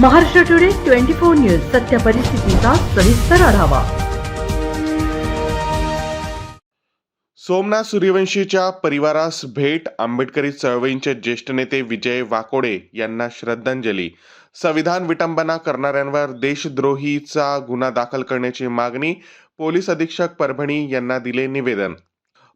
Maharashtra today twenty four news सत्य परिस्थितीचा सविस्तर आढावा. सोमनाथ सूर्यवंशीच्या परिवारास भेट आंबेडकरी चळवळींचे ज्येष्ठ नेते विजय वाकोडे यांना श्रद्धांजली. संविधान विटंबना करणाऱ्यांवर देशद्रोहीचा गुन्हा दाखल करण्याची मागणी पोलीस अधीक्षक परभणी यांना दिले निवेदन.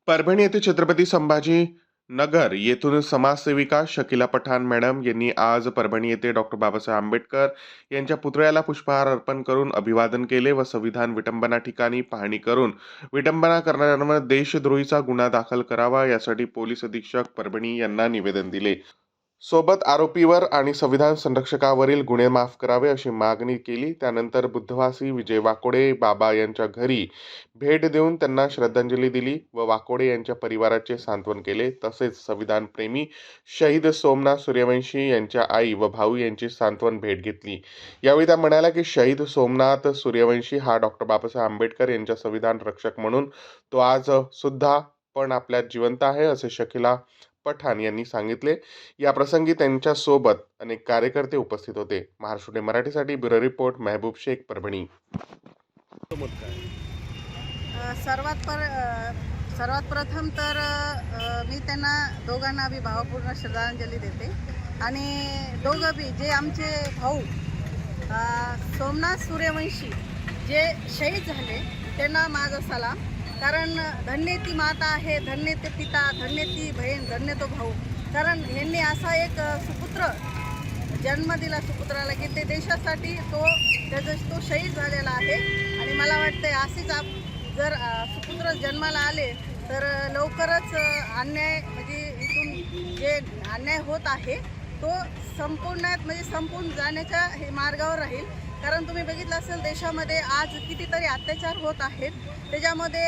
परभणी येथे छत्रपती संभाजी नगर येथून समाजसेविका शकिला पठाण मॅडम यांनी आज परभणी येथे डॉक्टर बाबासाहेब आंबेडकर यांच्या पुतळ्याला पुष्पहार अर्पण करून अभिवादन केले व संविधान विटंबना ठिकाणी पाहणी करून विटंबना करणाऱ्यांवर देशद्रोहीचा गुन्हा दाखल करावा यासाठी पोलीस अधीक्षक परभणी यांना निवेदन दिले. सोबत आरोपीवर आणि संविधान संरक्षकावरील गुन्हे माफ करावे अशी मागणी केली. त्यानंतर बुद्धवासी विजय वाकोडे बाबा यांच्या घरी भेट देऊन त्यांना श्रद्धांजली दिली व वाकोडे यांच्या परिवाराचे सांत्वन केले. तसेच संविधान प्रेमी शहीद सोमनाथ सूर्यवंशी यांच्या आई व भाऊ यांची सांत्वन भेट घेतली. यावेळी त्या म्हणाल्या की शहीद सोमनाथ सूर्यवंशी हा डॉक्टर बाबासाहेब आंबेडकर यांच्या संविधान रक्षक म्हणून तो आज सुद्धा पण आपल्यात जिवंत आहे असे शकिला पठाण यांनी सांगितले. या प्रसंगी त्यांच्यासोबत अनेक कार्यकर्ते उपस्थित होते. महाराष्ट्र मराठीसाठी ब्युरो रिपोर्ट मेहबूब शेख परभणी. सर्वात पर सर्वात प्रथम तर मी त्यांना दोघांना बी भावपूर्ण श्रद्धांजली देते. आणि दोघं बी जे आमचे भाऊ सोमनाथ सूर्यवंशी जे शहीद झाले त्यांना माझा सलाम. कारण धन्य ती माता आहे धन्य ते पिता धन्य ती बहीण धन्य तो भाऊ. कारण यांनी असा एक सुपुत्र जन्म दिला सुपुत्राला की ते देशासाठी तो त्याचं तो शहीद झालेला आहे. आणि मला वाटतं असेच आप जर सुपुत्र जन्माला आले तर लवकरच अन्याय म्हणजे इथून जे अन्याय होत आहे तो संपूर्णात म्हणजे संपून जाण्याच्या हे मार्गावर राहील. कारण तुम्ही बघितलं असेल देशामध्ये आज कितीतरी अत्याचार होत आहेत. त्याच्यामध्ये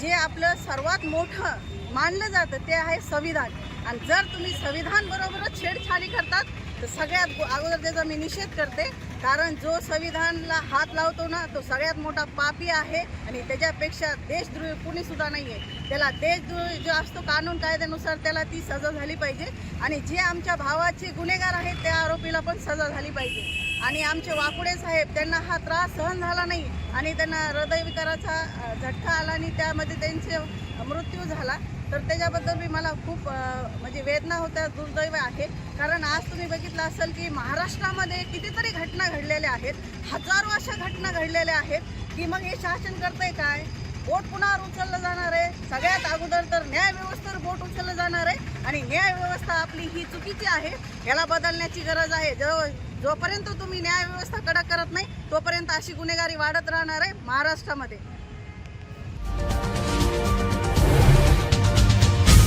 जे आपलं सर्वात मोठं मानलं जातं ते आहे संविधान. आणि जर तुम्ही संविधान बरोबरच छेडछाडी करतात तर सगळ्यात अगोदर त्याचा मी निषेध करते कारण जो संविधानला हात लावतो ना तो सगळ्यात मोठा पापी आहे आणि त्याच्यापेक्षा देशद्रोही कुणीसुद्धा नाही आहे त्याला देशद्रोही जो असतो कानून कायद्यानुसार त्याला ती सजा झाली पाहिजे आणि जे आमच्या भावाचे गुन्हेगार आहेत त्या आरोपीला पण सजा झाली पाहिजे. आणि आमचे वाकुडे साहेब त्यांना हा त्रास सहन झाला नाही आणि त्यांना हृदयविकाराचा झटका आला आणि त्यामध्ये त्यांचे मृत्यू झाला. तर त्याच्याबद्दल मी मला खूप म्हणजे वेदना होत्या दुर्दैव आहे. कारण आज तुम्ही बघितलं असेल की महाराष्ट्रामध्ये कितीतरी घटना घडलेल्या आहेत. हजारो अशा घटना घडलेल्या आहेत की मग हे शासन करतंय काय? बोट पुन्हा उचललं जाणार आहे. सगळ्यात अगोदर तर न्यायव्यवस्थेवर बोट उचललं जाणार आहे. आणि न्यायव्यवस्था आपली ही चुकीची आहे. याला बदलण्याची गरज आहे. जो जोपर्यंत तुम्ही न्यायव्यवस्था कडक करत नाही तोपर्यंत अशी गुन्हेगारी वाढत राहणार आहे महाराष्ट्रामध्ये.